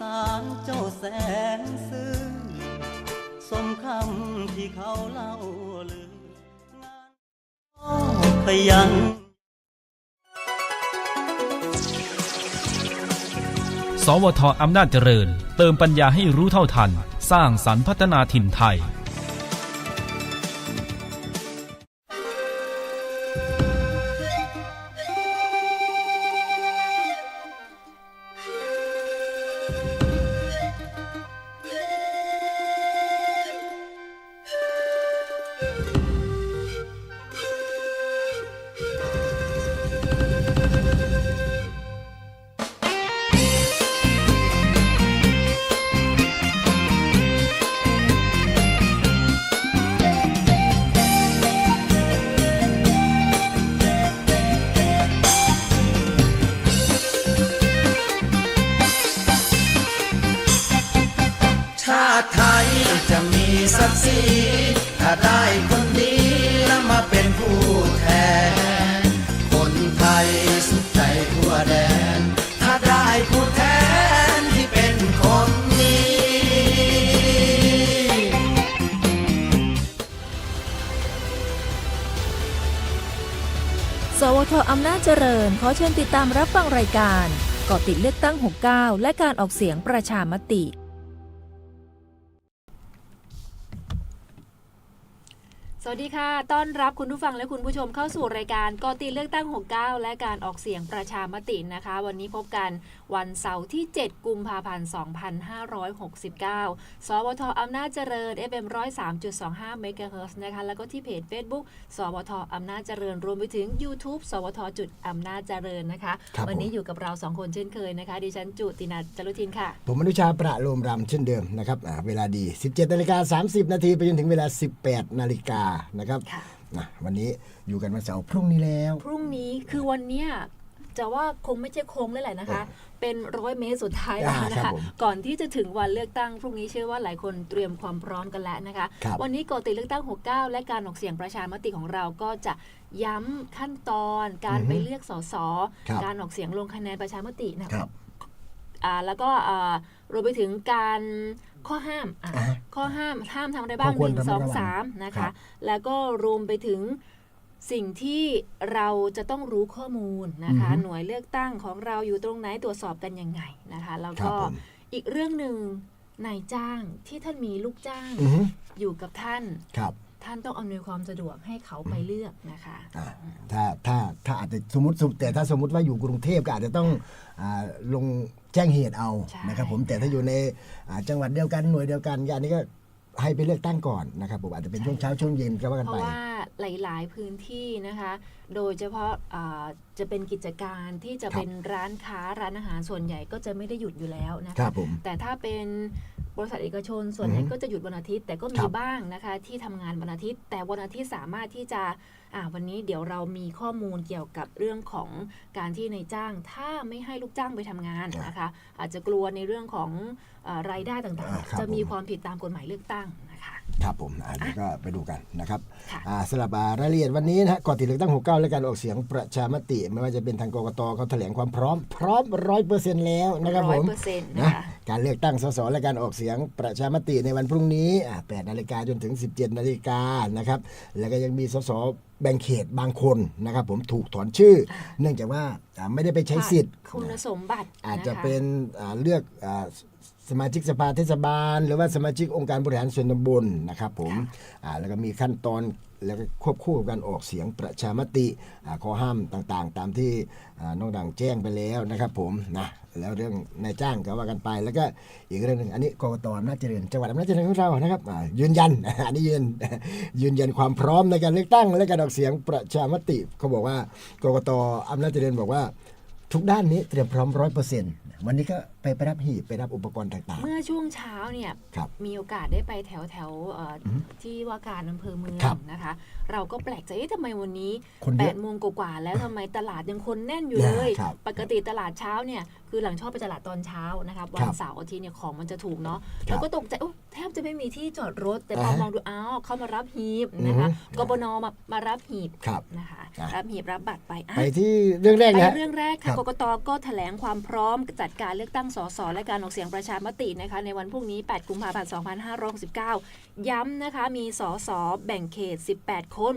สารเจ้าแสนซื่อสมคำที่เขาเล่าลืองานก็ขยันสวทอำนาจเจริญ เติมปัญญาให้รู้เท่าทัน สร้างสรรค์พัฒนาถิ่นไทย มีศักดิ์ศรีถ้าได้คนดีแล้วมาเป็นผู้แทน คนไทยสุขใจทั่วแดน ถ้าได้ผู้แทนที่เป็นคนดีสวทอำนาจเจริญขอเชิญติดตามรับฟังรายการเกาะติดเลือกตั้ง 69 และการออกเสียงประชามติ วัสดีค่ะ ต้อนรับคุณผู้ฟังและคุณผู้ชมเข้าสู่รายการกอตีเลือกตั้ง 69 และการออกเสียงประชามตินะคะ วันนี้พบกันวันเสาร์ที่ 7 กุมภาพันธ์ 2569 สวทอำนาจเจริญ FM 103.25 MHz นะคะ แล้วก็ที่เพจ Facebook สวทอำนาจเจริญ รวมไปถึง YouTube สวทจุดอำนาจเจริญนะคะครับวันนี้ผมอยู่กับเราสองคนเช่นเคยนะคะ ดิฉันจุตินัทจรุทินค่ะ ผมอนุชาประโลมรำเช่นเดิมนะครับอ่าเวลาดี 17นาฬิกา30 นาทีไปจนถึงเวลา 18นาฬิกานะครับค่ะนะวันนี้อยู่กันวันเสาร์พรุ่งนี้แล้ว พรุ่งนี้คือวันเนี้ยจะว่าคงไม่ใช่โค้งเลยแหละนะคะ เป็นร้อยเมตรสุดท้ายแล้วอ่านะครัคะบผมก่อนที่จะถึงวันเลือกตั้งพรุ่งนี้เชื่อว่าหลายคนเตรียมความพร้อมกันแล้วนะคะ ครับ วันนี้กติเลือกตั้ง 69 และการออกเสียงประชามติของเราก็จะย้ำขั้นตอนการอือฮึไปเลือกสสครับการออกเสียงลงคะแนนประชามตินะคคะรับ อ่าแล้วก็อ่ารวมไปถึงการ ข้อห้ามอะอ่าฮะข้อห้ามห้ามทำอะไรบ้างข้อควรหนึ่งสองทำอะไรบ้างสามนะครัคะ บ แล้วก็รวมไปถึงสิ่งที่เราจะต้องรู้ข้อมูลนะคะ อือฮึหน่วยเลือกตั้งของเราอยู่ตรงไหนตรวจสอบกันยังไงนะคะ แล้วครับก็ผม อีกเรื่องหนึ่งนายจ้างที่ท่านมีลูกจ้างอือฮึอยู่กับท่าน ครับ ท่านต้องอำนวยความสะดวกให้เขาไปเลือกนะคะ อ่าถ้าถ้าถ้าอาจจะสมมติสมมุติแต่ถ้าสมมติว่าอยู่กรุงเทพก็อาจจะต้องอ่าลง แจ้งเหตุเอาใช่ นะครับผมแต่ถ้าอยู่ในอ่าจังหวัดเดียวกันหน่วยเดียวกันก็อันนี้ก็ให้ไปเลือกตั้งก่อนนะครับผมอาจจะเป็นช่วงเช้าช่วงเย็นก็ว่ากันเพไป ราะว่าหลาย ๆ พื้นที่นะคะ โดยเฉพาะอ่าจะเป็นกิจการที่จะครับเป็นร้านค้าร้านอาหารส่วนใหญ่ก็จะไม่ได้หยุดอยู่แล้วนะครัคะบผมแต่ถ้าเป็นบริษัทเอกชนส่วนใหญ่อือฮึก็จะหยุดวันอาทิตย์ แต่ก็คมีรับบ้างนะคะที่ทำงานวันอาทิตย์ แต่วันอาทิตย์สามารถที่จะอ่าวันนี้เดี๋ยวเรามีข้อมูลเกี่ยวกับเรื่องของการที่ในายจ้าง ถ้าไม่ให้ลูกจ้างไปทำงานนะคะ อาจจะกลัวในเรื่องของเอ่อรายได้ต่างอ่าครับๆจะมีผมความผิดตามกฎหมายเลือกตั้งนะ คะครับผมอันนี้ก็ไปดูกันนะครับค่ะอ่าสำหรับอ่ารายละเอียดวันนี้นะฮะก่อนติดเลือกตั้ง 69 และการออกเสียงประชามติ ไม่ว่าจะเป็นทางกกตเขาแถลงความพร้อม พร้อมร้อยเปอร์เซ็นต์แล้วนะครับผม100%นะนะคะการเลือกตั้งสสและการออกเสียงประชามติในวันพรุ่งนี้อ่า8นาฬิกาจนถึง 17นาฬิกานะครับแล้วก็ยังมีสสแบ่งเขตบางคนนะครับผมถูกถอนชื่อ เนื่องจากว่าอ่าไม่ได้ไปใช้สิทธิ์ คุณสมบัติอาจจะคเป็นอ่าเลือกอา สมาชิกสภาเทศบาล หรือว่าสมาชิกองค์การบริหารส่วนตำบลนะครับผมอ่าแล้วก็มีขั้นตอนแล้วก็ควบคู่กับการออกเสียงประชามติอ่าข้อห้ามต่างๆ ตามที่อ่าน้องดังแจ้งไปแล้วนะครับผมนะแล้วเรื่องนายจ้างก็ว่ากันไป แล้วก็อีกเรื่องหนึ่งอันนี้กรกตอำนาจเจริญจังหวัดอำนาจเจริญของเรานะครับอ่ายืนยัน อันนี้ยืนยืนยันความพร้อมในการเลือกตั้ง และการออกเสียงประชามติเขาบอกว่ากรกตอำนาจเจริญบอกว่า ทุกด้านนี้เตรียมพร้อมร้อยเปอร์เซ็นต์วันนี้ก็ไปไปรับหีบไปรับอุปกรณ์ต่าง เมื่อช่วงเช้าเนี่ยครับมีโอกาสได้ไปแถวแถวๆเอ่ออที่ว่าการอำเภอเมืองครับนะคะ เราก็แปลกใจเอ๊ะทำไมวันนี้คนเยแปอะดโมงกว่าๆแล้วทำไมตลาดยังคนแน่นอยู่เลย ครับปกติตลาดเช้าเนี่ยคือหลังชอบไปตลาดตอนเช้านะคะวัคนรับเสาร์อาทิตย์เนี่ยของมันจะถูกเนาะครับแล้วก็ตกใจโอ้แทบจะไม่มีที่จอดรถ แต่พออ่าฮะมองดูอ้าวเขามารับหีบนะคะอือฮึ กบนมามารับหีบครับ นะคะ อะ รับหีบรับบัตรไปอะ ไปที่เรื่องแรกไปนะฮะ เรื่องแรกครัค่ะบกกตก็แถลงความพร้อมจัดการเลือกตั้งสสและการออกเสียงประชามตินะคะในวันพรุ่งนี้ 8 กุมภาพันธ์ 2569 ย้ำนะคะมีสสแบ่งเขต 18 คน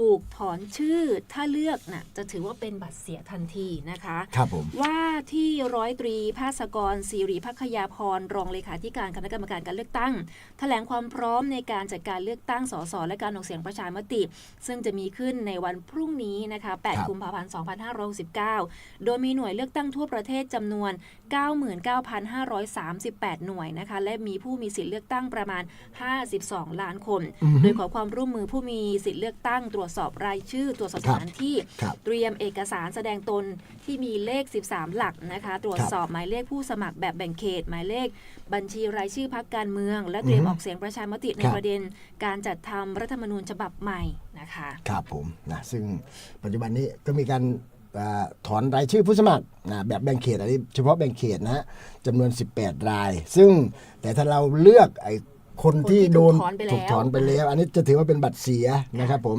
ถูกถอนชื่อถ้าเลือกน่ะจะถือว่าเป็นบัตรเสียทันทีนะคะครับผมว่าที่ร้อยตรีภาสกรสิริพักยาพรรองเลขาธิการคณะกรรมการการเลือกตั้งแถลงความพร้อมในการจัดการเลือกตั้งสสและการออกเสียงประชามติ ซึ่งจะมีขึ้นในวันพรุ่งนี้นะคะครับ8กุมภาพันธ์ 2569 โดยมีหน่วยเลือกตั้งทั่วประเทศจำนวน 99,538 หน่วยนะคะ และมีผู้มีสิทธิเลือกตั้งประมาณ 52 ล้านคน โดยขอความร่วมมือผู้มีสิทธิเลือกตั้งตรวจสอบรายชื่อ ตรวจสอบสถานที่ครับเตรียมเอกสารแสดงตนที่มีเลข 13 หลักนะคะ ตรวจสอบหมายเลขผู้สมัครแบบแบ่งเขต หมายเลขบัญชีรายชื่อพักการเมือง และเตรียมอือฮึออกเสียงประชามติในครับประเด็น การจัดทำรัฐธรรมนูญฉบับใหม่นะคะ ครับผมนะซึ่งปัจจุบันนี้ก็มีการอ่า ถอนรายชื่อผู้สมัครนะแบบแบ่งเขตอันนี้เฉพาะแบ่งเขตนะฮะจำนวน 18 ราย ซึ่งแต่ถ้าเราเลือกไอ้คนที่โดนคนที่ถูถูกกถถออนนไปไปแล้แล้ววอันนี้จะถือว่าเป็นบัตรเสียนะครับผม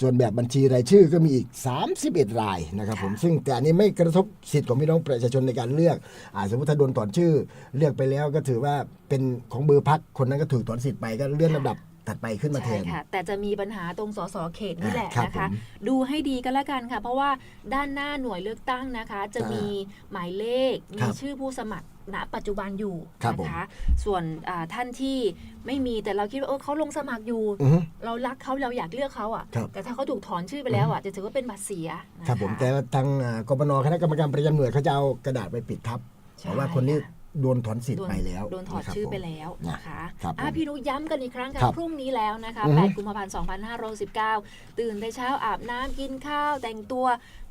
ส่วนแบบบัญชีรายชื่อก็มีอีก 31 รายนะครับผมซึ่งแต่อันนี้ไม่กระทบสิทธิ์ของพี่น้องประชาชนในการเลือกอาสมมติถ้าโดนถอนชื่อ เลือกไปแล้วก็ถือว่าเป็นของเบอร์พักคนนั้นก็ถูกถอนสิทธิ์ไปก็เลื่อนลำดับ ถัดไปขึ้นมาแทใช่นค่ะ แต่จะมีปัญหาตรงสสเขตนี่แหละครับนะคะ ผมดูให้ดีกันละกันค่ะ เพราะว่าด้านหน้าหน่วยเลือกตั้งนะคะ จะมีหมายเลขครัมีบชื่อผู้สมัครณปัจจุบันอยู่ครับผม นะคะส่วนอ่าท่านที่ไม่มีแต่เราคิดว่าเออเขาลงสมัครอยู่ อือฮึ เรารักเขาเราอยากเลือกเขาอะ ครับ แต่ถ้าเขาถูกถอนชื่อไปแล้วอะจะถือว่าเป็นบัตรเสียนะะ ครับผมแต่ว่าทางอ่ากปนคณะกรรมการประจำหน่วยเขาจะเอากระดาษไปปิดทับใช่เพราะว่าคนนี้ค่ะ โดนถอนสิทธิ์โดนไปแล้วโดนถอดะครับชื่อผมไปแล้วนะคะครับอะผมพี่นุย้ำกันอีกครั้งค่ะครับพรุ่งนี้แล้วนะคะอือฮึ8กุมภาพันธ์ 2519 ตื่นแต่เช้าอาบน้ำกินข้าวแต่งตัว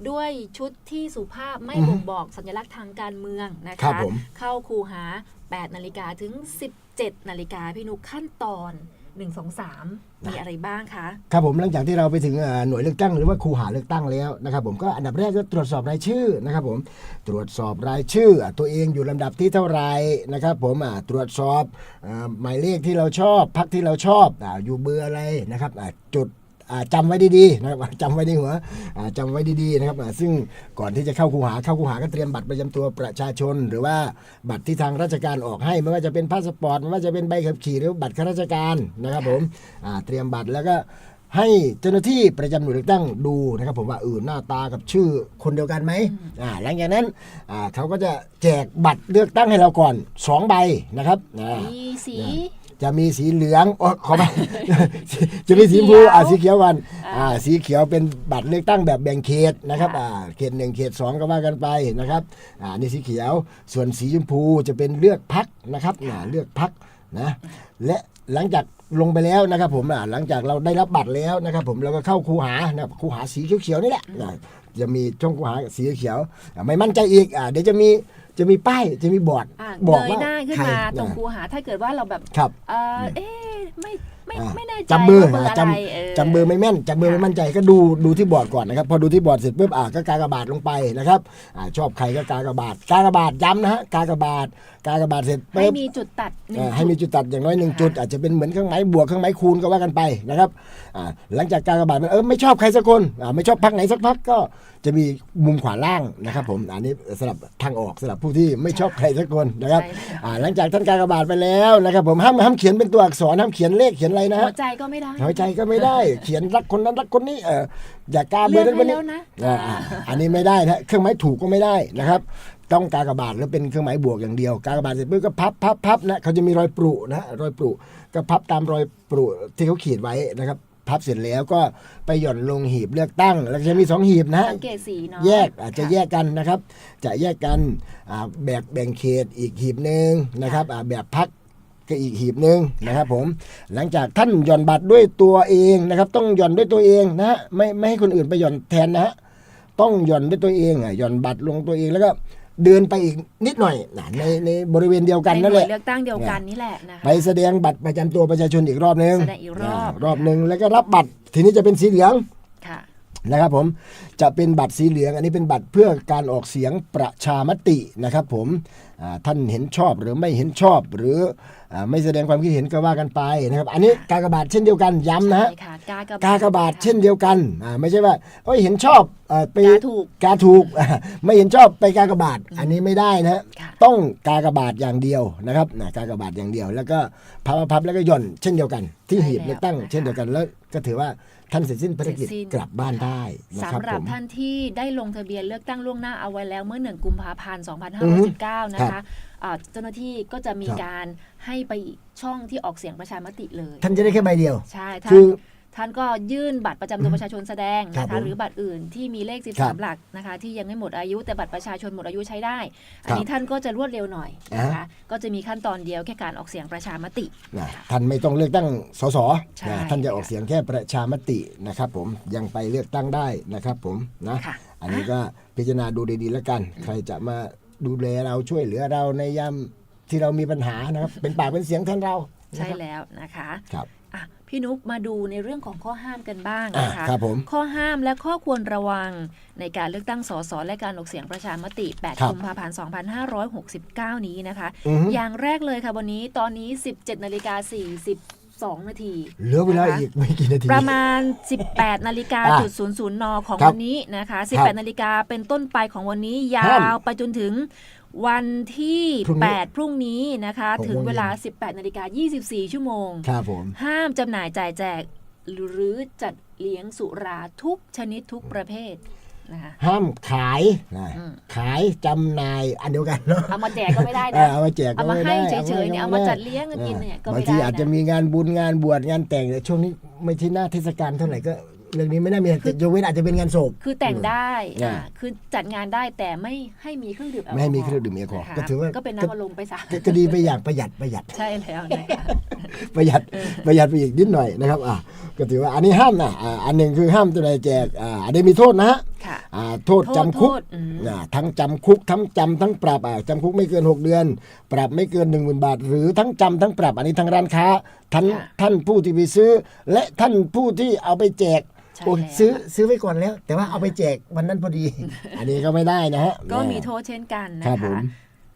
ด้วยชุดที่สุภาพไม่บ่งบอกสัญลักษณ์ทางการเมืองนะครัคะบผมเข้าคูหา 8 นาฬิกาถึง 17 นาฬิกาพี่นุขั้นตอน 1 2 3 มีอะไรบ้างคะ ครับผมหลังจากที่เราไปถึงอ่าหน่วยเลือกตั้งหรือว่าครูหาเลือกตั้งแล้วนะครับผมก็อันดับแรกก็ตรวจสอบรายชื่อนะครับผมตรวจสอบรายชื่ออะตัวเองอยู่ลำดับที่เท่าไหรนะครับผมอ่าตรวจสอบอ่าหมายเลขที่เราชอบพักที่เราชอบอาอยู่เบอร์อะไรนะครับอ่าจุด อ่าจำไว้ดีๆนะครับจำไว้ในหัวอ่าจำไว้ดีๆนะครับอ่าซึ่งก่อนที่จะเข้าคูหาเข้าคูหาก็เตรียมบัตรประจำตัวประชาชน หรือว่าบัตรที่ทางราชการออกให้ไม่ว่าจะเป็นพาสปอร์ตไม่ว่าจะเป็นใบขับขี่หรือบัตรข้าราชการนะครับผมอ่าเตรียมบัตรแล้วก็ให้เจ้าหน้าที่ประจำหน่วยเลือกตั้งดูนะครับผมว่าเออหน้าตากับชื่อคนเดียวกันไหมอ่าหลังจากนั้นอ่าเขาก็จะแจกบัตรเลือกตั้งให้เราก่อนสองใบนะครับอ่ามีสี จะมีสีเหลืองอ๋อขอไป จะมีสีชมพูอ่าสีเขียวกันอ่าสีเขียวเป็นบัตรเลือกตั้งแบบแบ่งเขตนะครับอ่าเขตหนึ่งเขตสองก็ว่ากันไปนะครับอ่านี่สีเขียวส่วนสีชมพูจะเป็นเลือกพักนะครับอ่าเลือกพักนะและหลังจากลงไปแล้วนะครับผมอ่าหลังจากเราได้รับบัตรแล้วนะครับผมเราก็เข้าคูหานะครับคูหาสีเขียวๆนี่แหละอ่าจะมีช่องคูหาสีเขียวอ่าไม่มั่นใจอีกอ่าเดี๋ยวจะมี จะมีป้ายจะมีบอร์ดอะบอกเงยว่าหน้าขึ้นใครมาตรงอ่าคูหาถ้าเกิดว่าเราแบบครับ เออเอ๊ะไม่ไม่อ่าไม่แน่ใจจำเบอร์ว่าเบอร์อ่าอะไรจเออำจำเบอร์ไม่แม่นจำเบอร์ไม่มั่นใจก็ดูดูที่บอร์ดก่อนนะครับ พอดูที่บอร์ดเสร็จปุ๊บอ่าก็กากบาทลงไปนะครับอ่าชอบใครก็กากบาทกากบาทย้ำนะฮะกากบาทกากบาทเสร็จให้ปุ๊บมีจุดตัดหนึ่งอ่าให้มีจุดจุดตัดอย่างน้อยหนึ่งจุด อาจจะเป็นเหมือนเครื่องหมายบวกเครื่องหมายคูณก็ว่ากันไปนะครับอ่าหลังจากกากบาทมันเออไม่ชอบใครสักคนอ่าไม่ชอบพักไหนสักพักก็ จะมีมุมขวาล่างนะครับผมอันนี้สำหรับทางออกสำหรับผู้ที่ไม่ชอบใครสักคนนะครับใช่แล้วอ่าหลังจากท่านกากบาทไปแล้วนะครับผมห้ามห้ามเขียนเป็นตัวอักษรห้ามเขียนเลขเขียนอะไรนะหัฮะวใจก็ไม่ได้ หัวใจก็ไม่ได้ เขียนรักคนนั้นรักคนนี้เอออย่ากล้าเบเลืออกร์นั้นเบให้อร์แล้นี้วนะ อ่าอ่าอันนี้ไม่ได้นะเครื่องหมายถูกก็ไม่ได้นะครับ ต้องกากบาทแล้วเป็นเครื่องหมายบวกอย่างเดียว กากบาทเสร็จปุ๊บก็พับพับพับนะเขาจะมีรอยปรุนะรอยปรุก็พับตามรอยปรุที่เขาขีดไว้นะครับ พับเสร็จแล้วก็ไปหย่อนลงหีบเลือกตั้ง แล้วก็จะมีสองหีบนะฮะ สังเกตสีเนาะ แยกอาจจะค่แยกกันนะครับ จะแยกกันอ่าแบกแบ่งเขตอีกหีบหนึ่งนะครับอ่าแบบพักก็อีกหีบหนึ่งนะครับผมหลังจากท่านหย่อนบัตรด้วยตัวเองนะครับ ต้องหย่อนด้วยตัวเองนะฮะไม่ไม่ให้คนอื่นไปหย่อนแทนนะฮะต้องหย่อนด้วยตัวเองอะหย่อนบัตรลงตัวเองแล้วก็ เดินไปอีกนิดหน่อยนะในในบริเวณเดียวกันในนั่นหแหน่วยละเลือกตั้งเดียวกันนี่แหละนะคะไปแสดงบัตรประจำตัวประชาชนอีกรอบหนึ่งแสดงอีกรอบารอบหนึ่งแล้วก็รับบัตรทีนี้จะเป็นสีเหลืองค่ะ นะครับผมจะเป็นบัตรสีเหลือง อันนี้เป็นบัตรเพื่อการออกเสียงประชามตินะครับผมอ่าท่านเห็นชอบหรือไม่เห็นชอบหรืออาไม่แสดงความคิดเห็นก็ว่ากันไปนะครับ อันนี้กากบาทเช่นเดียวกันย้ำนะฮะใช่ค่ะกากบาทกากบาทเช่นเดียวกันอ่าไม่ใช่ว่าเอ้ยเห็นชอบเอ่อไปกาถูกกาถูกไม่เห็นชอบไปกากบาทอันนี้ไม่ได้นะฮะค่ะต้องกากบาทอย่างเดียวนะครับนะกากบาทอย่างเดียว แล้วก็พับพับแล้วก็หย่อนเช่นเดียวกัน ที่หีบเลือกตั้งเช่นเดียวกันแล้วก็ถือว่า ท่านเสร็จสิ้นภารกิจเสร็จสิ้น กลับบ้านได้นะครับสำหรัผบม ท่านที่ได้ลงทะเบียนเลือกตั้งล่วงหน้าเอาไว้แล้วเมื่อ 1 กุมภาพันธ์ อือฮึ2519 นะครัคะบอ่าเจ้าหน้าที่ก็จะมีครับ การให้ไปช่องที่ออกเสียงประชามติเลย ท่านจะได้แค่ใบเดียว ใช่ท่าคืนอ ท่านก็ยื่นบัตรประจำตัวประชาชนแสดงครับนะผคะมหรือบัตรอื่นที่มีเลข ครับ 13 หลักนะคะ ที่ยังไม่หมดอายุแต่บัตรประชาชนหมดอายุใช้ได้ อันนี้ครับท่านก็จะรวดเร็วหน่อยอ่านะคะก็จะมีขั้นตอนเดียวแค่การออกเสียงประชามติ นะท่านไม่ต้องเลือกตั้งสสใช่นะท่านจะออกเสียงแค่ประชามตินะครับผมยังไปเลือกตั้งได้นะครับผมนะค่ะ อันนี้ก็พิจารณาดูดีๆแล้วกัน ใครจะมาดูแลเราช่วยเหลือเราในยามที่เรามีปัญหานะครับ เป็นปากเป็นเสียงแทนเราใช่แล้วนะคะ ครับอะ พี่นุ๊กมาดูในเรื่องของข้อห้ามกันบ้างอะนะคะครับผมข้อห้ามและข้อควรระวังในการเลือกตั้งสสและการออกเสียงประชามติครั8บกุมภาพันธ์ 2569 นี้นะคะอือฮึอย่างแรกเลยค่ะวันนี้ตอนนี้ 17นาฬิกา 42นาทีเหลือเวลานะคะอีกไม่กี่นาที ประมาณ 18 นาฬิกาอะจุดศูนย์ศูนย์นของครับวันนี้นะคะครับ18 นาฬิกาเป็นต้นไปของวันนี้ยาห้ามวไปจนถึงวันที่พรุ่งนี้8พรุ่งนี้นะคะหกโมงถึงเวลาเย็18 นาฬิกา 24 ชั่วโมง ครับผม ห้ามจำหน่ายจ่ายแจก หรือจัดเลี้ยงสุราทุกชนิดทุกประเภท นะคะ ห้ามขายนะอืม ขายจำหน่ายอันเดียวกันเนาะเอามาแจกก็ไม่ได้เอนะ อเอามาแจกก็เอามาไม่ให้ได้เฉยๆเนี่ยเอามาจัดเลี้ยงกันกินเนี่ยก็บางไม่ทีได้อาจจะนะ มีงานบุญงานบวชงานแต่งแต่ช่วงนี้ไม่ใช่หน้าเทศกาลเท่าไหร่ก็ เรื่องนี้ไม่น่ามียกเว้นอาจจะเป็นงานศพ คือแต่งได้อ่า อ่าคือจัดงานได้แต่ไม่ให้มีเครื่องดื่มแอลกอฮอล์ไม่ให้มีเครื่องดื่มแอลกอฮอล์นะคะก็ถือว่าก็เป็นน้ำอารมณ์ไปซะก็ก็ดีไปอย่างประหยัดประหยัด ใช่แล้วนะคะ ประหยัดประหยัดไปอีกนิดหน่อยนะครับอะก็ถือว่าอันนี้ห้ามนะอ่าอันหนึ่งคือห้ามตัวใดแจกอ่าอันนี้มีโทษนะฮะ ค่ะอ่าโทษโทษจำคุกโทษอืม อ่าทั้งจำคุกทั้งจำทั้งปรับอ่าจำคุกไม่เกิน 6 เดือน ปรับไม่เกิน 1 0,000 บาท หรือทั้งจำทั้งปรับอันนี้ทั้งร้านค้าท่านค่ะท่านผู้ที่ไปซื้อ และท่านผู้ที่เอาไปแจกใช่โอ้ยแล้ว ซื้อซื้อไว้ก่อนแล้ว แต่ว่าเอาไปแจกวันนั้นพอดี อันนี้ก็ไม่ได้นะฮะ ก็มีโทษเช่นกันนะครัคะ บผม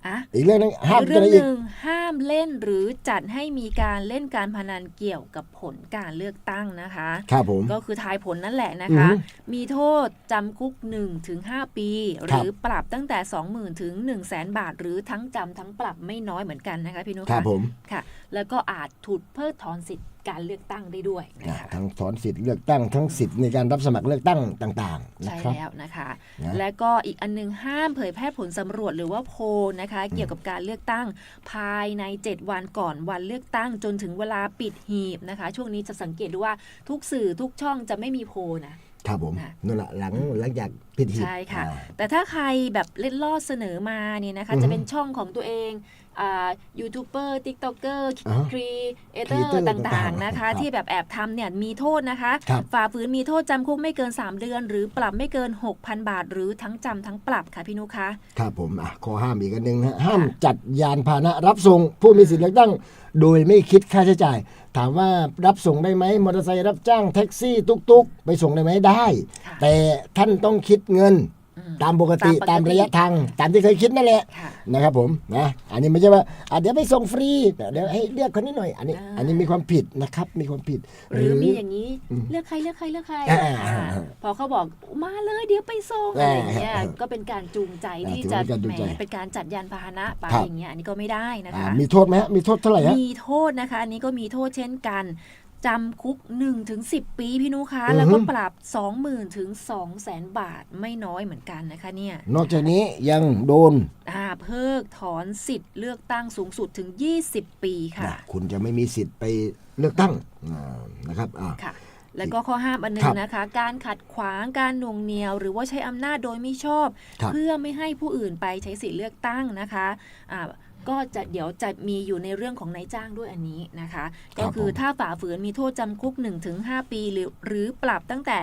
อะอีกเรื่องหนึงห้ามอีกตัวเรื่ไหนองอีหกนึ่งห้ามเล่นหรือจัดให้มีการเล่นการพนันเกี่ยวกับผลการเลือกตั้งนะคะครับผมก็คือทายผลนั่นแหละนะอือคะฮึมีโทษจำคุก1ถึง5ปีหครับรือปรับตั้งแต่ 20,000 ถึง 1 0 0 0 0 0บาท หรือทั้งจำทั้งปรับไม่น้อยเหมือนกันนะคะพี่นุชครับผมค่ะ แล้วก็อาจถูกเพิกถอนสิทธิ์การเลือกตั้งได้ด้วยนะอ่าคะ ทั้งถอนสิทธิ์เลือกตั้งทั้งสิทธิ์ในการรับสมัครเลือกตั้งต่างๆนะใช่ครับ แล้วนะคะ นะและก็อีกอันหนึงห้ามเผยแพร่ผลสำรวจหรือว่าโพลนะคะ เกี่ยวกับการเลือกตั้งภายใน 7 วันก่อนวันเลือกตั้งจนถึงเวลาปิดหีบนะคะ ช่วงนี้จะสังเกตดูว่าทุกสื่อทุกช่องจะไม่มีโพลนะ ครับผมค่ะ นั่นแหละหลังหลังจากพิธีใช่ค่ะ อ่า แต่ถ้าใครแบบเล่นล่อเสนอมาเนี่ยนะคะ อือฮึจะเป็นช่องของตัวเองอ่ายูทูบเบอร์ติ๊กต็อกเกอร์อ่าฮะครีเอเตอ creator ร์ต่างๆนะคะ ครับที่แบบแอบทำเนี่ยมีโทษนะคะ ครับฝ่าฝืนมีโทษจำคุกไม่เกิน 3 เดือน หรือปรับไม่เกิน 6,000 บาท หรือทั้งจำทั้งปรับค่ะพี่นุคะ ครับผมอะข้อห้ามอีกอันหนึ่งนะห้ามจัดยานพาหนะรับส่งผู้มีสิทธิ์เลือกตั้งโดยไม่คิดค่าใช้จ่าย ถามว่ารับส่งได้ไหมมอเตอร์ไซค์รับจ้างแท็กซี่ ตุกๆ ไปส่งได้ไหมได้ค่ะแต่ท่านต้องคิดเงินอืม ตามปกติตาตามมปกติ ระยะทางตามที่เคยคิดนั่นแหละค่ะ นะครับผมนะอันนี้ไม่ใช่ว่าอะเดี๋ยวไปส่งฟรีเดี๋ยวให้เรียกคนนี้หน่อยอันนี้ อ่า อันนี้มีความผิดนะครับมีความผิด หรือมีอย่างนี้เลือกใครเลือกใครเลือกใครอ่าอ่าพอเขาบอกมาเลยเดี๋ยวไปส่งอะไรอย่างเงี้ยอ่าก็เป็นการจูงใจอ่าที่ถือจะว่าเป็นการจูงใจแหมเป็นการจัดยานพาหนะไปครับ อย่างเงี้ยอันนี้ก็ไม่ได้นะอ่าคะ มีโทษไหมฮะมีโทษเท่าไหร่ฮะ มีโทษนะคะอันนี้ก็มีโทษเช่นกัน จำคุก1ถึง10 ปีพี่นุคะอือฮึแล้วก็ปรับ 20,000ถึง200,000 บาทไม่น้อยเหมือนกันนะคะเนี่ย นอกจากนี้ยังโดนอ่าเพิกถอนสิทธิ์เลือกตั้งสูงสุดถึง 20 ปีค่ะนะคุณจะไม่มีสิทธิ์ไปเลือกตั้งอ่านะครับอ่าค่ะแล้วก็ข้อห้ามอันหนึครังบนะคะ การขัดขวางการหน่วงเหนียว หรือว่าใช้อำนาจโดยไม่ชอบครับเพื่อไม่ให้ผู้อื่นไปใช้สิทธิ์เลือกตั้งนะคะอ่า ก็จะเดี๋ยวจะมีอยู่ในเรื่องของนายจ้างด้วยอันนี้นะคะ ก็คือถ้าฝ่าฝืนมีโทษจำคุก 1-5 ปีหรือหรือปรับตั้งแต่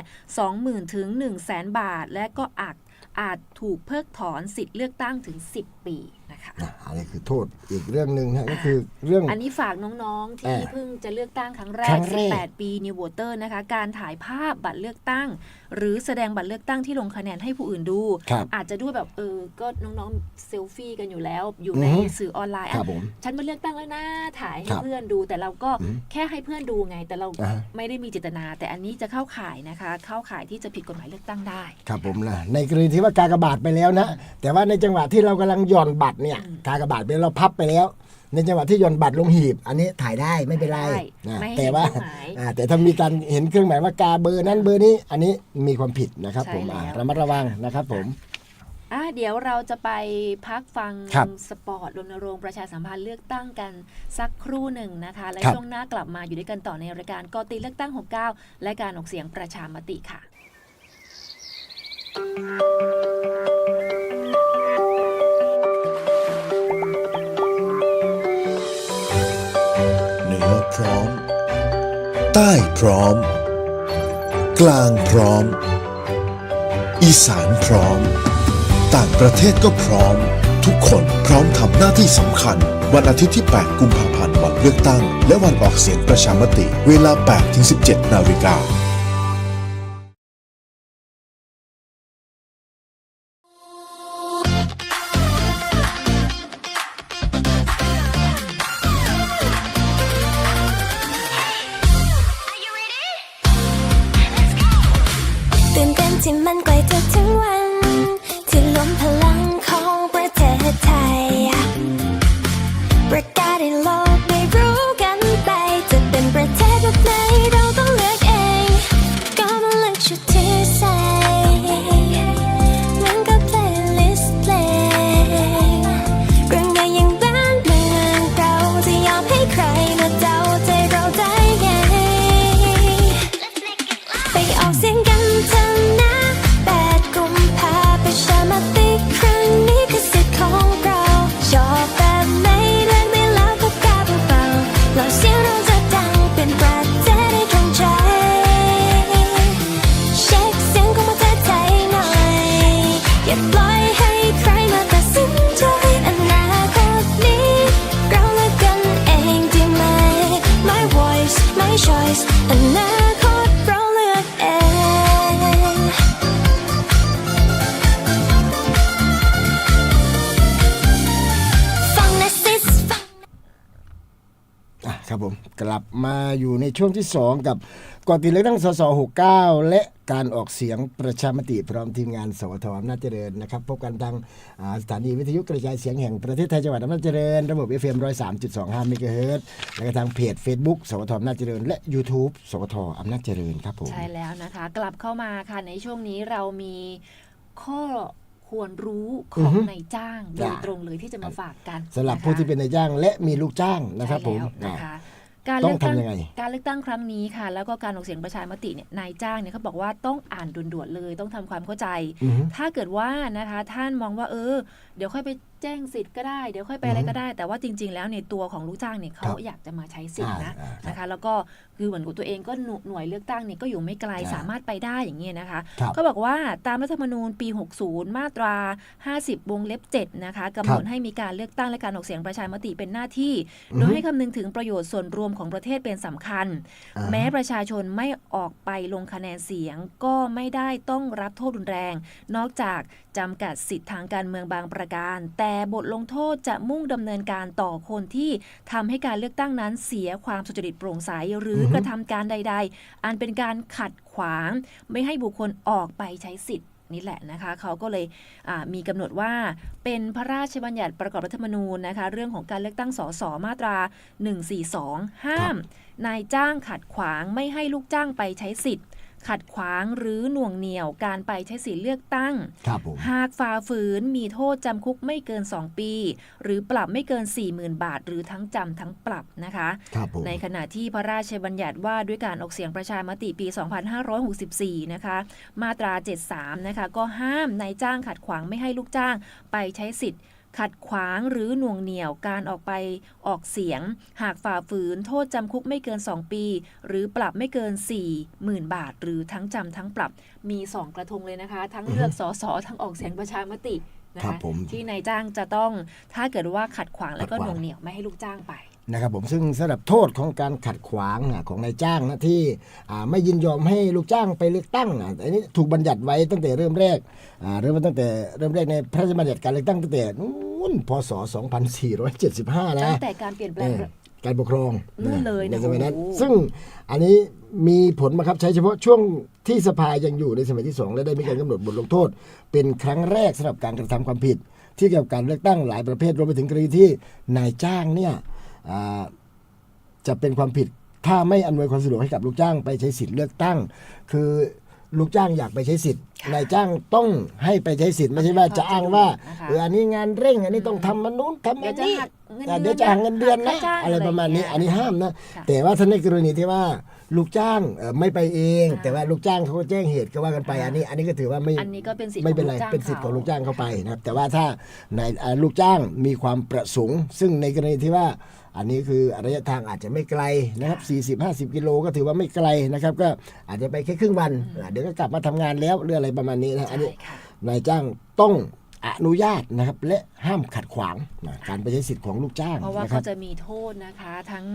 20,000ถึง100,000 บาท และก็อาจอาจถูกเพิกถอนสิทธิ์เลือกตั้งถึง 10 ปี นะคะค่ะนะอันนี้คือโทษอีกเรื่องหนึ่งนะก็คือเรื่อง อันนี้ฝากน้องๆ ที่เออเพิ่งจะเลือกตั้งครั้งแรครั้ก งแรก 18 ปี New Voter นะคะ การถ่ายภาพบัตรเลือกตั้ง หรือแสดงบัตรเลือกตั้งที่ลงคะแนนให้ผู้อื่นดู ครับ อาจจะด้วยแบบเออ ก็น้องๆ เซลฟี่กันอยู่แล้ว อยู่อือในฮึ สื่อออนไลน์ครัอะบผม ฉันมาเลือกตั้งแล้วนะ ถ่ายให้ครับเพื่อนดู แต่เราก็อืมแค่ให้เพื่อนดูไง แต่เราอ่าฮะ ไม่ได้มีเจตนา แต่อันนี้จะเข้าข่ายนะคะ เข้าข่ายที่จะผิดกฎหมายเลือกตั้งได้ ครับผมนะในกรณีที่ว่ากากบาทไปแล้วนะ แต่ว่าในจังหวะที่เรากำลังหย่อนบัตรเนี่ยอืมกากบาทไปแล้วเราพับไปแล้ว ในจังหวะที่หย่อนบัตรลงหีบ อันนี้ถ่ายได้ไม่เป็นไรได้นะไม่ให้แต่ว่าเห็นเครื่องหมายอ่าแต่ถ้ามีการเห็นเครื่องหมายว่ากาเบอร์นั้นเบอร์นี้ อันนี้มีความผิดนะครับใช่ผมอ่าแล้วระมัดระวังนะครับผมอะเดี๋ยวเราจะไปพักฟังครับสปอร์ตรณรงค์ประชาสัมพันธ์เลือกตั้งกันสักครู่หนึ่งนะคะ และครับช่วงหน้ากลับมาอยู่ด้วยกันต่อในรายการกอตีเลือกตั้ง 69 และการออกเสียงประชามติค่ะ นือพร้อม ใต้พร้อม กลางพร้อม อีสานพร้อม ต่างประเทศก็พร้อม ทุกคนพร้อมทำหน้าที่สำคัญ วันอาทิตย์ที่ 8 กุมภาพันธ์วันเลือกตั้ง และวันออกเสียงประชามติ เวลา 8-17 นาฬิกา วงที่ 2 กับก่อนติดเลือกตั้งสส69 และการออกเสียงประชามติพร้อมทีมงาน สวทอำนาจเจริญนะครับ พบกันทางอ่าสถานีวิทยุกระจายเสียงแห่งประเทศไทยจังหวัดอำนาจเจริญ ระบบ FM 103.25เมกะเฮิรตซ์และก็ทางเพจ Facebook สวทอำนาจเจริญ และ YouTube สวทอำนาจเจริญครับผมใช่แล้วนะคะ กลับเข้ามาค่ะในช่วงนี้เรามีข้อควรรู้ขอือองฮึนายจ้างโดยจ้ะตรงเลยที่จะมาฝากกันสำหรับนะคะผู้ที่เป็นนายจ้างและมีลูกจ้างนะครับใช่ผมแล้วอ่านะคะ การต้เลืองอกตั้งทำยังไง การเลือกตั้งครั้งนี้ค่ะ แล้วก็การออกเสียงประชามติเนี่ยนายจ้างเนี่ยเขาบอกว่าต้องอ่านด่วนๆเลย ต้องทำความเข้าใจ อือฮึ ถ้าเกิดว่านะคะท่านมองว่าเออ เดี๋ยวค่อยไปแจ้งสิทธิ์ก็ได้เดี๋ยวค่อยไปอะไรอือฮึก็ได้ แต่ว่าจริง ๆ แล้วในตัวของลูกจ้างเนี่ยเขาครับอยากจะมาใช้สิทธิ์นะอ่าอ่าครับนะคะ แล้วก็คือเหมือนกับตัวเองก็หน่วยหน่วยเลือกตั้งเนี่ยก็อยู่ไม่ไกลอ่าสามารถไปได้อย่างเงี้ยนะคะครับก็บอกว่าตามรัฐธรรมนูญปี 60 มาตรา 50 วงเล็บ 7 นะคะกำหนดให้มีการเลือกตั้งและการออกเสียงประชามติเป็นหน้าที่ โดยให้คำนึงถึงประโยชน์ส่วนรวมของประเทศเป็นสำคัญอ่าแม้ประชาชนไม่ออกไปลงคะแนนเสียงก็ไม่ได้ต้องรับโทษรุนแรง นอกจากจำกัดสิทธิทางการเมืองบางประการแต่บทลงโทษจะมุ่งดำเนินการต่อคนที่ทำให้การเลือกตั้งนั้นเสียความสุจริตโปร่งใสหรืออฮึกระทำการใด ๆ อันเป็นการขัดขวาง ไม่ให้บุคคลออกไปใช้สิทธิ์นี่แหละนะคะเขาก็เลยอ่ามีกำหนดว่าเป็นพระราชบัญญัติประกอบรัฐธรรมนูญนะคะ เรื่องของการเลือกตั้งสสมาตรา 142 ห้าม นายจ้างขัดขวางไม่ให้ลูกจ้างไปใช้สิทธิ์ ขัดขวางหรือหน่วงเหนี่ยวการไปใช้สิทธิเลือกตั้ง ครับผม หากฝ่าฝืนมีโทษจำคุกไม่เกิน 2 ปี หรือปรับไม่เกิน 40,000 บาท หรือทั้งจำทั้งปรับนะคะ ครับผม ในขณะที่พระราชบัญญัติว่าด้วยการออกเสียงประชามติปี 2564 นะคะ มาตรา 73 นะคะ ก็ห้ามนายจ้างขัดขวางไม่ให้ลูกจ้างไปใช้สิทธิ์ ขัดขวางหรือหน่วงเหนี่ยวการออกไปออกเสียง หากฝ่าฝืนโทษจำคุกไม่เกิน 2 ปี หรือปรับไม่เกิน 40,000 บาท หรือทั้งจำทั้งปรับมี 2 กระทงเลยนะคะ ทั้งเลือกสสทั้งออกเสียงประชามตินะครัคะบผมที่นายจ้างจะต้องถ้าเกิดว่าขัดขวางแล้วก็ขัดหขวางน่วงเหนี่ยวไม่ให้ลูกจ้างไป นะครับผมซึ่งสำหรับโทษของการขัดขวางอะของนายจ้างนะที่อ่าไม่ยินยอมให้ลูกจ้างไปเลือกตั้งอะอันนี้ถูกบัญญัติไว้ตั้งแต่เริ่มแรกอ่าเริ่มมาตั้งแต่เริ่มแรกในพระราชบัญญัติการเลือกตั้งตั้งแต่นู้นพศ 2475นะตั้งแต่การเปลี่ยนแปลเองอการปกครองนู่นเลยในนะสมัยนั้นโอ้โหซึ่งอันนี้มีผลบังคับใช้เฉพาะช่วงที่สภายังอยู่ในสมัยที่สองและได้มีการกำหนดบทลงโทษ เป็นครั้งแรกสำหรับการกระทำความผิด ที่เกี่ยวกับการเลือกตั้งหลายประเภทรวมไปถึงกรณีที่นายจ้างเนี่ยอ่า จะเป็นความผิดถ้าไม่อำนวยความสะดวกให้กับลูกจ้างไปใช้สิทธิ์เลือกตั้ง คือลูกจ้างอยากไปใช้สิทธิ์นายจ้างต้องให้ไปใช้สิทธิ์ไม่ใช่ว่าจะอ้างว่านะคะเอออันนี้งานเร่งอันนี้ต้องทำมันนู้นทำเดี๋อัยวนจะนี้หักเงินอะเดือนเดี๋ยวจะหักเงินเดือนนะค่าจ้างอะไรประมาณนี้อะไรอย่างเงี้ยอันนี้ห้ามนะค่ะแต่ว่าถ้าในกรณีที่ว่าลูกจ้างเอ่อไม่ไปเองอ่าแต่ว่าลูกจ้างเขาก็แจ้งเหตุก็ว่ากันไปอ่าอันนี้ อันนี้ก็ถือว่าไม่อันนี้ก็เป็นสิทธิ์ไม่เป็นไรของลูกจ้างเป็นสิทธิ์ของเขาลูกจ้างเข้าไปนะครับแต่ว่าถ้าในอ่าลูกจ้างมีความประสงค์ ซึ่งในกรณีที่ว่า อันนี้คือระยะทางอาจจะไม่ไกลนะครับ 40 50 กิโลก็ถือว่าไม่ไกลนะครับ ก็อาจจะไปแค่ครึ่งวันอ่าเดี๋ยวก็กลับมาทำงานแล้วหรืออะไรประมาณนี้นะอันนี้ใช่ค่ะนายจ้างต้องอนุญาตนะครับและห้ามขัดขวางนะการไปใช้สิทธิ์ของลูกจ้างเพราะว่านะคเขารับจะมีโทษนะคะ ทั้ง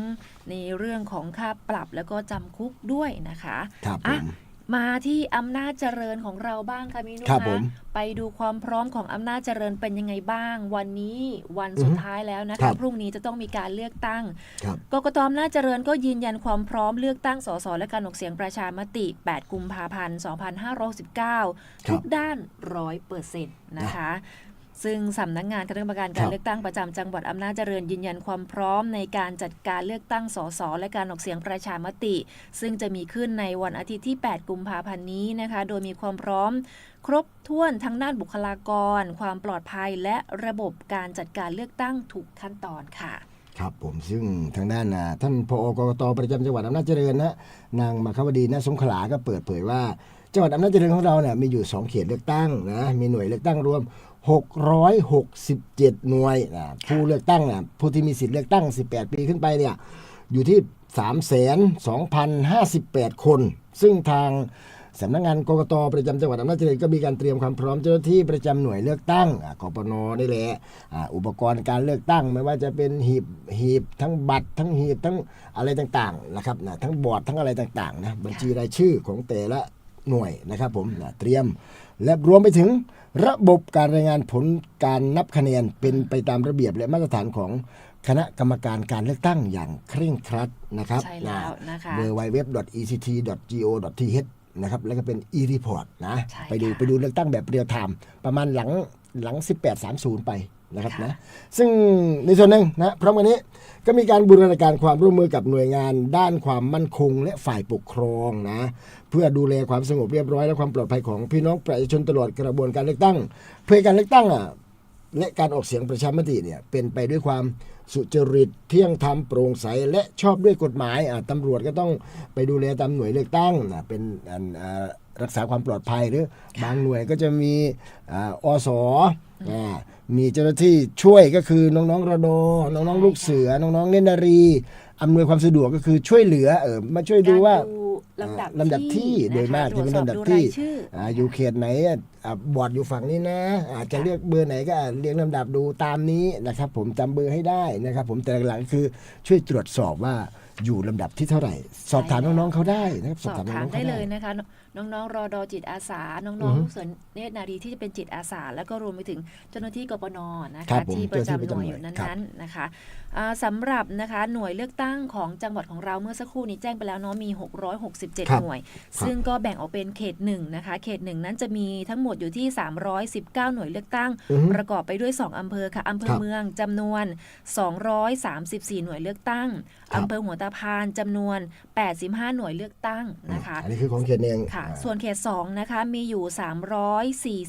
ในเรื่องของค่าปรับแล้วก็จำคุกด้วยนะคะครับผอะ มมาที่อำนาจเจริญของเราบ้างค่ะมินุครับคะผม ไปดูความพร้อมของอำนาจเจริญเป็นยังไงบ้าง วันนี้วันสุดท้ายแล้วนะครัคะบพรุ่งนี้จะต้องมีการเลือกตั้งครับ กกตอำนาจเจริญก็ยืนยันความพร้อมเลือกตั้งสสและการออกเสียงประชามติ 8 กุมภาพันธ์ 2519ทุกด้านร้อยเปอร์เซ็นต์นะคะ ซึ่งสำนักงานคณะกรรมการการครับเลือกตั้งประจำจังหวัดอำนาจเจริญยืนยันความพร้อมในการจัดการเลือกตั้งสสและการออกเสียงประชามติ ซึ่งจะมีขึ้นในวันอาทิตย์ที่ 8 กุมภาพันธ์นี้นะคะ โดยมีความพร้อมครบถ้วนทั้งด้านบุคลากร ความปลอดภัยและระบบการจัดการเลือกตั้งทุกขั้นตอนค่ะครับผมซึ่งทางด้านอ่าท่านพอกกตประจำจังหวัดอำนาจเจริญนะนางมาคาวดีนะสงขลาก็เปิดเผยว่า จังหวัดอำนาจเจริญของเราเนี่ยมีอยู่ 2 เขตเลือกตั้งนะมีหน่วยเลือกตั้งรวม 667 หน่วยนะผู้เลือกตั้งนะผู้ที่มีสิทธิ์เลือกตั้ง 18 ปีขึ้นไปเนี่ยอยู่ที่ 3,2,058 คน ซึ่งทางสำนักงานกกตประจำจังหวัดอำนาจเจริญก็มีการเตรียมความพร้อมเจ้าหน้าที่ประจำหน่วยเลือกตั้งอ่ากปนนี่แหละอุปกรณ์การเลือกตั้ง ไม่ว่าจะเป็นหีบหีบทั้งบัตรทั้งหีบทั้งอะไรต่างๆนะครับนะทั้งบอร์ดทั้งอะไรต่างๆนะบัญชีรายชื่อของแต่ละ หน่วยนะครับผมนะเตรียม และรวมไปถึงระบบการรายงานผลการนับคะแนนเป็นไปตามระเบียบและมาตรฐานของคณะกรรมการการเลือกตั้งอย่างเคร่งครัดนะครับใช่แล้วนะคะ w w w e c t g o t h นะครับแล้วก็เป็น e-report นะใช่ไปดูค่ะไปดูเลือกตั้งแบบเรียลไทม์ประมาณหลังหลัง 1830 ไปนะครับค่ะนะซึ่งในส่วนหนึ่งนะพร้อมกันนี้ก็มีการบูรณาการความร่วมมือกับหน่วยงานด้านความมั่นคงและฝ่ายปกครองนะ เพื่อดูแลความสงบเรียบร้อยและความปลอดภัยของพี่น้องประชาชนตลอดกระบวนการเลือกตั้ง เพื่อการเลือกตั้งอะและการออกเสียงประชามติเนี่ยเป็นไปด้วยความสุจริตเที่ยงธรรมโปร่งใสและชอบด้วยกฎหมายอะตำรวจก็ต้องไปดูแลตามหน่วยเลือกตั้งนะเป็นอันอ่ารักษาความปลอดภัยหรือบางหน่วยก็จะมีอสอมีเจ้าหน้าที่ช่วยก็คือน้องๆระดน้องๆลูกเสือ น้องๆเนตรนารีอำนวยความสะดวกก็คือช่วยเหลือเออมาช่วยดูว่า ลำดับลำดับที่โดยมากนะคะจะเป็นตรวจสอบลำดับดูที่รายชื่อออ่าอยู่เขตไหนอะอ่าบอร์ดอยู่ฝั่งนี้นะ อาจจะเลือกเบอร์ไหนก็เรียงลำดับดูตามนี้นะครับ ผมจำเบอร์ให้ได้นะครับ ผมแต่หลังๆคือช่วยตรวจสอบว่า อยู่ลำดับที่เท่าไหร่ สอบถามน้องๆเขาได้นะครับสอบถามน้องๆได้เขาเลยนะคะ น้องๆรอดอจิตอาสา น้องๆลูกเสือเนตรนารีที่จะเป็นจิตอาสา แล้วก็รวมไปถึงเจ้าหน้าที่กปนนะครัคะบผมที่ประจำหเจ้าน่วยหน้าที่อยู่ประจำหน่วยครับ นั้นๆนะคะอ่าสำหรับนะคะหน่วยเลือกตั้งของจังหวัดของเราเมื่อสักครู่นี้แจ้งไปแล้วเนาะมี 667 หน่วย ซึ่งก็แบ่งออกเป็นเขตหนึ่งนะคะ เขตหนึ่งนั้นจะมีทั้งหมดอยู่ที่ 319 หน่วยเลือกตั้ง อือฮึ ประกอบไปด้วย 2 อำเภอค่ะ อำเภอครับ เมืองจำนวน 234 หน่วยเลือกตั้งครับ อำเภอหัวตาพานจำนวน 85 หน่วยเลือกตั้งนะคะอันนี้คือของเขตเองค่ะอ่าส่วนเขต2นะคะมีอยู่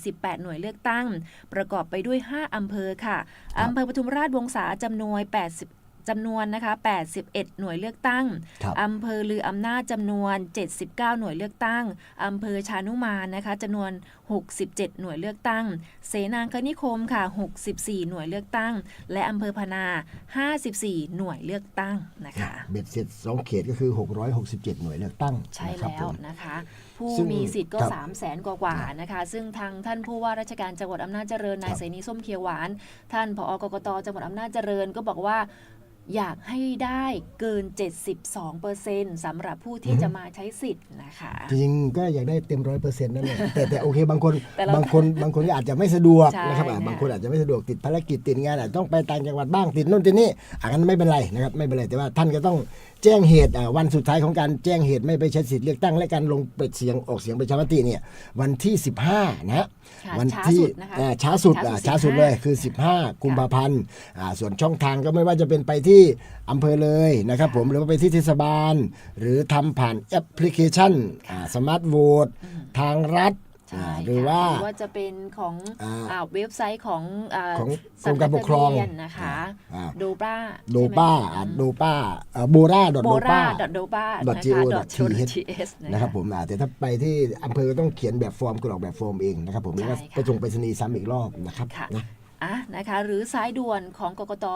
348 หน่วยเลือกตั้ง ประกอบไปด้วย 5อำเภอค่ะครับอำเภอปทุมราชวงศาจำนวน 80 จำนวนนะคะ81 หน่วยเลือกตั้งครับอำเภอลืออำนาจจำนวน 79 หน่วยเลือกตั้ง อำเภอชานุมานนะคะจำนวน 67 หน่วยเลือกตั้ง เสนางคณิคมค่ะ 64 หน่วยเลือกตั้ง และอำเภอพนา 54 หน่วยเลือกตั้งนะคะเบ็ดเสร็จสองเขตก็คือ 667 หน่วยเลือกตั้ง ใช่นะครับแล้ผวมนะคะ ผู้ซึ่งมีสิทธิ์ก็ครับ3 0 0แสนกว่าๆนะคะ ซึ่งทางท่านผู้ว่าราชการจังหวัดอำนาจเจริญนายครับเสนีส้มเขียวหวาน ท่านผอกกตจังหวัดอำนาจเจริญก็บอกว่า อยากให้ได้เกิน 72%สำหรับผู้ที่จะมาใช้สิทธิ์นะคะ จริงๆก็อยากได้เต็มร้อยเปอร์เซ็นต์นั่นแหละแต่แต่โอเคบางคนแต่เราบางคนบางคนก็อาจจะไม่สะดวกใช่นะครับอะเนี่ยบางคนอาจจะไม่สะดวกติดภารกิจติดงานอาจจะต้องไปต่างจังหวัดบ้างติดนู่นติดนี่อันนั้นไม่เป็นไรนะครับไม่เป็นไรแต่ว่าท่านก็ต้อง แจ้งเหตุอะวันสุดท้ายของการแจ้งเหตุไม่ไปใช้สิทธิ์เลือกตั้งและการลงเปิดเสียงออกเสียงประชามติเนี่ยวันที่ 15 นะฮะค่ะวันช้าที่สุดนะคะอ่าช้าสุดอะช้าสุดเลยคือ 15 กุมภาพันธ์อ่าส่วนช่องทางก็ไม่ว่าจะเป็นไปที่อำเภอเลยนะครับผมหรือว่าไปที่เทศบาล หรือทำผ่านแอปพลิเคชันสมาร์ทโหวตทางรัฐ ใช่อ่าค่ะหรือว่าหรือว่าจะเป็นของอ่าอ่าเว็บไซต์ของอ่าของสำนักรมการปกครองทะเบียนนะคะอ่าโดป้าโดป้าอ่าโดป้าโบราดอทโบโดราป้าดโดป้า dot นะคะ go dot dot co dot th th นะครับผมอ่าแต่ถ้าไปที่อำเภอก็ต้องเขียนแบบฟอร์มกรอกแบบฟอร์มเองนะครับผมแล้วก็ใช่ค่ะไปส่งไปรษณีย์ซ้ำอีกรอบนะครับค่ะนะอะนะคะหรือสายด่วนของกกต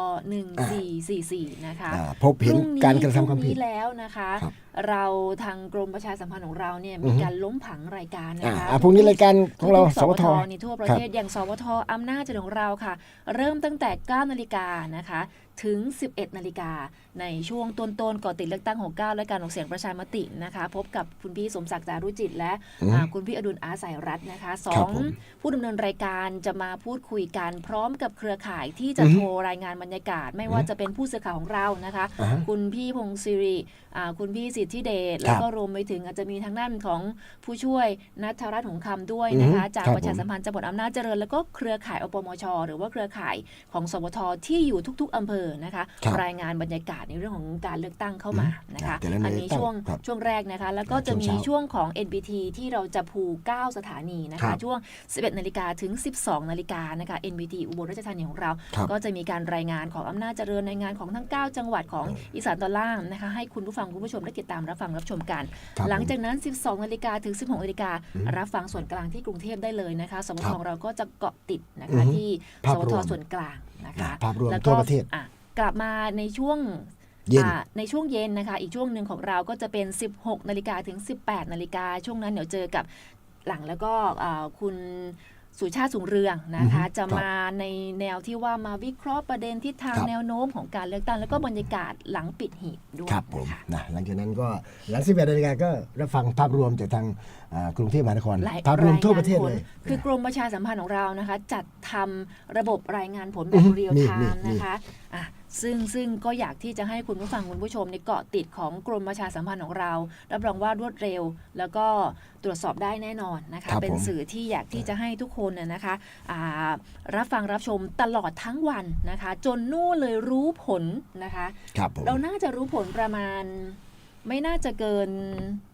1444 นะคะอ่าพบเห็นการกระทำความผิดพรุ่งนี้แล้วนะคะครับ เราทางกรมประชาสัมพันธ์ของเราเนี่ยมีการล้มผังรายการอ่านะคะอ่าพรุ่งนี้รายการของเราทุกๆสวทในทั่วประเทศอย่างสวทอำนาจเจริญของเราค่ะ เริ่มตั้งแต่9นาฬิกานะคะถึง 11 นาฬิกา ในช่วงต้นๆก่อนติดเลือกตั้ง 69 และการออกเสียงประชามตินะคะ พบกับคุณพี่สมศักดิ์จารุจิต และอ่าคุณพี่อดุลอาสายรัตน์นะคะสอครับงผมผู้ดำเนินรายการจะมาพูดคุยกันพร้อมกับเครือข่ายที่จะอือฮึโทรรายงานบรรยากาศ ไม่ว่าจะเป็นผู้สื่อข่าวของเรานะคะอ่าฮะคุณพี่พงศิริอ่าคุณพี่สิทธิเดชครับแล้วก็รวมไปถึงอาจจะมีทางด้านของผู้ช่วยนัทรัตน์หงคำด้วยนะคะอือฮึจากครับประชาสัมพันธ์จังหวัดอำนาจเจริญ แล้วก็เครือข่ายอปมช หรือว่าเครือข่ายของสวทที่อยู่ทุก ๆอำเภอนะคะครับรายงานบรรยากาศในเรื่องของการเลือกตั้งเข้ามานะคะแต่ละหน่อัวยนนี้เลือกตั้งช่วงครับช่วงแรกนะคะ แล้วก็จะช่วงมีเช้าช่วงของ NBT ที่เราจะผูก9สถานีนะครัคะบช่วง 11นาฬิกาถึง 12นาฬิกานะคะ NBT อุบลราชธานีของเราครับก็จะมีการรายงานของอำนาจเจริญในงานของทั้ง 9 จังหวัดของอีสานตอนล่างนะคะให้คุณผู้ฟังคุณผู้ชมได้ติดตามรับฟังรับชมกันครับหลังผมจากนั้น 12นาฬิกาถึง 16นาฬิการรับฟังส่วนกลางที่กรุงเทพได้เลยนะคะ สมครับของเราก็จะเกาะติดนะอืคะอฮึที่ภาสพวรทวมส่วนกลางนะคะภาพรวมแล้วทั่ก็วประเทศอะกลับมาในช่วงเย็นอ่าในช่วงเย็นนะคะ อีกช่วงหนึ่งของเราก็จะเป็น 16นาฬิกาถึง 18นาฬิกาช่วงนั้นเดี๋ยวเจอกับหลังแล้วก็อ่าคุณ สุชาติสูงเรืองนะคะอือฮึจะครับมาในแนวที่ว่ามาวิเคราะห์ประเด็นทิศทางครับแนวโน้มของการเลือกตั้งแล้วก็บรรยากาศหลังปิดหีบด้วยครับผมนะคะนะหลังจากนั้นก็หลัง11นาฬิกาก็รับฟังภาพรวมจากทางอ่ากรุงเทพมหานครรายภาพรวมทั่วายงานประเทศผเลยคือกรมประชาสัมพันธ์ของเรานะคะ จัดทำระบบรายงานผลแบอืบอฮึเรียลนี่ไทนี่ม์นะคะอะ ซึ่งซึ่งก็อยากที่จะให้คุณผู้ฟังคุณผู้ชมในเกาะติดของกรมประชาสัมพันธ์ของเรา รับรองว่ารวดเร็ว แล้วก็ตรวจสอบได้แน่นอนนะคะครับเป็นผมสื่อที่อยากที่จะให้ทุกคนน่ะนะคะอ่ารับฟังรับชมตลอดทั้งวันนะคะ จนนู่นเลยรู้ผลนะคะครับผมเราน่าจะรู้ผลประมาณ ไม่น่าจะเกิน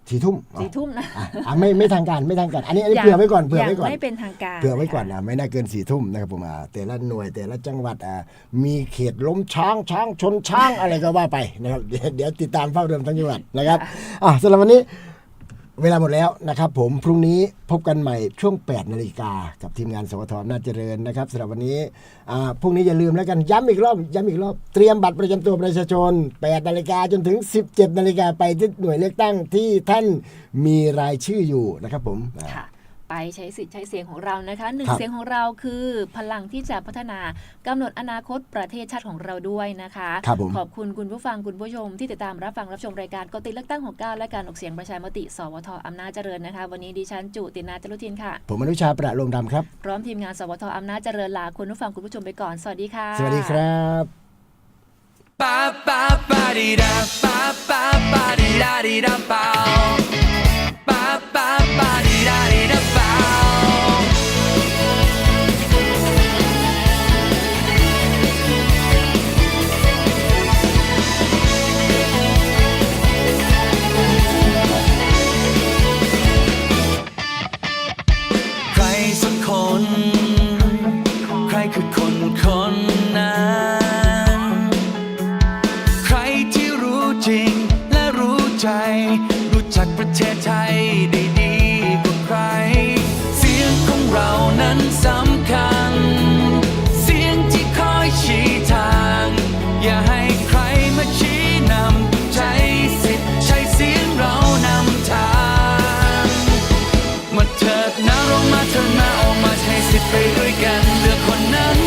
สี่ทุ่มสี่ทุ่มนะอะอะไม่ไม่ทางการไม่ทางการ อันนี้อันนี้ยังเผื่อไว้ก่อนเผื่อยังไว้ก่อนไม่เป็นทางการเผื่อไว้ก่อนนะคะนะไม่น่าเกินสี่ทุ่มนะครับผมอ่าแต่ละหน่วยแต่ละจังหวัดอ่ามีเขตล้มช้างช้างชนช้างอะไรก็ว่าไปนะครับเดี๋ยวเดี๋ยวติดตามภาพรวมทั้งจังหวัดนะครับอะสำหรับวันนี้ เวลาหมดแล้วนะครับ ผมพรุ่งนี้พบกันใหม่ช่วง 8 นาฬิกา กับทีมงานสวทอนาเจริญนะครับสำหรับวันนี้พรุ่งนี้อย่าลืมแล้วกันย้ำอีกรอบย้ำอีกรอบเตรียมบัตรประจำตัวประชาชน 8 นาฬิกาจนถึง 17 นาฬิกาไปที่หน่วยเลือกตั้งที่ท่านมีรายชื่ออยู่นะครับผมค่ะ ไปใช้สิทธิ์ใช้เสียงของเรานะคะหนึ่งครับเสียงของเราคือพลังที่จะพัฒนากำหนดอนาคตประเทศชาติของเราด้วยนะคะครับผมขอบคุณคุณผู้ฟังคุณผู้ชมที่ติดตามรับฟังรับชมรายการกติเลือกตั้งของก้าวและการออกเสียงประชามติ สวทอำนาจเจริญนะคะ วันนี้ดิฉันจุตินาจรุทินค่ะ ผมอนุชาประโลมดำครับพร้อมทีมงานสวทอำนาจเจริญลาคุณผู้ฟังคุณผู้ชมไปก่อนสวัสดีค่ะ สวัสดีครับ ba ba ba dee da ba ba ba dee da dee da ba ba